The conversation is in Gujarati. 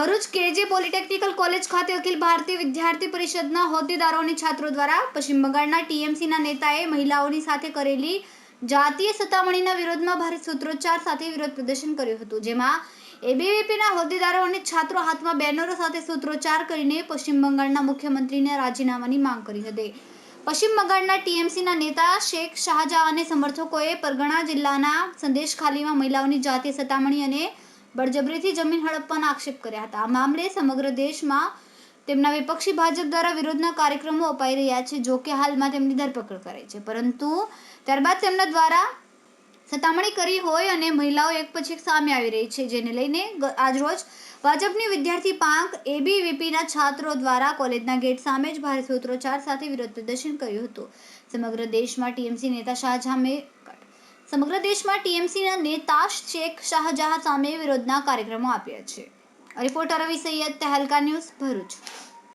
ભરૂચ કેજે પોલિટેકનિકલ કોલેજ ખાતે અખિલ ભારતીય વિદ્યાર્થી પરિષદના હોદ્દેદારો અને છાત્રો દ્વારા પશ્ચિમ બંગાળના ટીએમસીના નેતાએ મહિલાઓની સાથે કરેલી જાતીય સતામણીના વિરોધમાં ભારે સૂત્રોચ્ચાર સાથે વિરોધ પ્રદર્શન કર્યું હતું, જેમાં એબીવીપીના હોદ્દેદારો અને છાત્રો હાથમાં બેનરો સાથે સૂત્રોચ્ચાર કરીને પશ્ચિમ બંગાળના મુખ્યમંત્રીને રાજીનામાની માંગ કરી હતી. પશ્ચિમ બંગાળના ટીએમસીના નેતા શેખ શાહજહાં અને સમર્થકોએ પરગણા જિલ્લાના સંદેશ ખાલીમાં મહિલાઓની જાતીય સતામણી અને બળજબરીથી જમીન હડપવાના આક્ષેપ કર્યા હતા. આ મામલે સમગ્ર દેશમાં તેમના વિપક્ષી ભાજપ દ્વારા વિરોધના કાર્યક્રમો અપાઈ રહ્યા છે, જો કે હાલમાં તેમની ધરપકડ કરાઈ છે. પરંતુ ત્યારબાદ તેમના દ્વારા સતામણી કરી હોય અને મહિલાઓ એક પછી એક સામે આવી રહી છે, જેને લઈને આજરોજ ભાજપની વિદ્યાર્થી પાંખ એબીવીપીના છાત્રો દ્વારા કોલેજના ગેટ સામે જ ભારે સૂત્રોચ્ચાર સાથે વિરોધ પ્રદર્શન કર્યું હતું. સમગ્ર દેશમાં ટીએમસી નેતા શાહજહાં સમગ્ર દેશમાં ટીએમસીના નેતા શેખ શાહજહાં સામે વિરોધના કાર્યક્રમો આપ્યા છે. Reporter Ravi Saiyad, Tehelka news Bharuch.